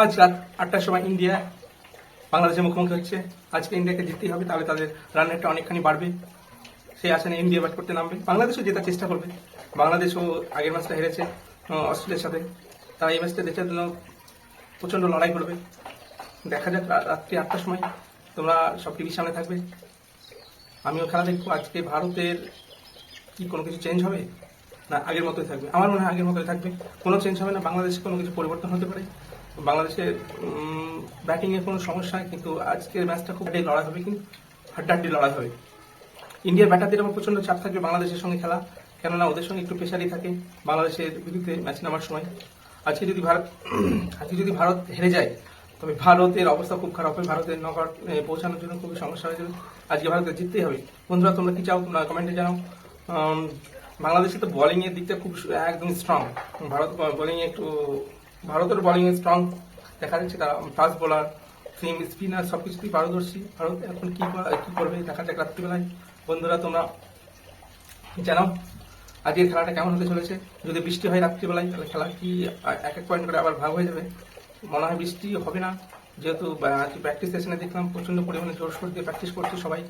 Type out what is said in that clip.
আজ রাত আটটার সময় ইন্ডিয়া বাংলাদেশের মুখোমুখি হচ্ছে। আজকে ইন্ডিয়াকে জিততেই হবে, তাহলে তাদের রান রেটটা অনেকখানি বাড়বে। সেই আশা নিয়ে ইন্ডিয়া ব্যাট করতে নামবে। বাংলাদেশও জেতার চেষ্টা করবে। বাংলাদেশও আগের ম্যাচটা হেরেছে অস্ট্রেলিয়ার সাথে। তারা এই ম্যাচটা জেতার জন্য প্রচণ্ড লড়াই করবে। দেখা যাক রাত্রি আটটার সময় তোমরা সব টিভির সামনে থাকবে। আমিও খেলা দেখব আজকে ভারতের কি কোনো কিছু চেঞ্জ হবে? না, আগের মতোই থাকবে। আমার মনে হয় আগের মতোই থাকবে। কোনো চেঞ্জ হবে না, বাংলাদেশে কোনো কিছু পরিবর্তন হতে পারে। বাংলাদেশের ব্যাটিংয়ে কোনো সমস্যা কিন্তু আজকের ম্যাচটা খুব লড়াই হবে, কিন্তু হাড্ডাহাড্ডি লড়াই হবে। ইন্ডিয়ার ব্যাটারদের আমার প্রচণ্ড চাপ থাকবে বাংলাদেশের সঙ্গে খেলা, কেননা ওদের সঙ্গে একটু প্রেশারই থাকে বাংলাদেশের বিরুদ্ধে ম্যাচ নামার সময়। আজকে যদি ভারত, আজকে যদি ভারত হেরে যায়, তবে ভারতের অবস্থা খুব খারাপ হবে, ভারতের নকআউট পৌঁছানোর জন্য খুবই সমস্যা হয়ে যাবে। আজকে ভারতকে জিততেই হবে। বন্ধুরা, তোমরা কি চাও? তোমরা কমেন্টে জানাও। বাংলাদেশে তো বোলিং এর দিকটা খুব একদম স্ট্রং ভারত বোলিং এ একটু ভারতের বোলিং স্ট্রং দেখা যাচ্ছে, তারা ফাস্ট বোলার সিম স্পিনার সবকিছুতেই পারদর্শী। ভারত এখন কি কি করবে দেখা যাক রাত্রিবেলায়। বন্ধুরা, তোমরা জানাও, আজকের খেলাটা কেমন হতে চলেছে। যদি বৃষ্টি হয় রাত্রিবেলায়, তাহলে খেলা কি, এক এক পয়েন্ট করে আবার ভাগ হয়ে যাবে। মনে হয় বৃষ্টি হবে না। যেহেতু প্র্যাকটিস সেশনে দেখলাম প্রচণ্ড পরিমাণে জোর সোর দিয়ে প্র্যাকটিস করছে সবাই।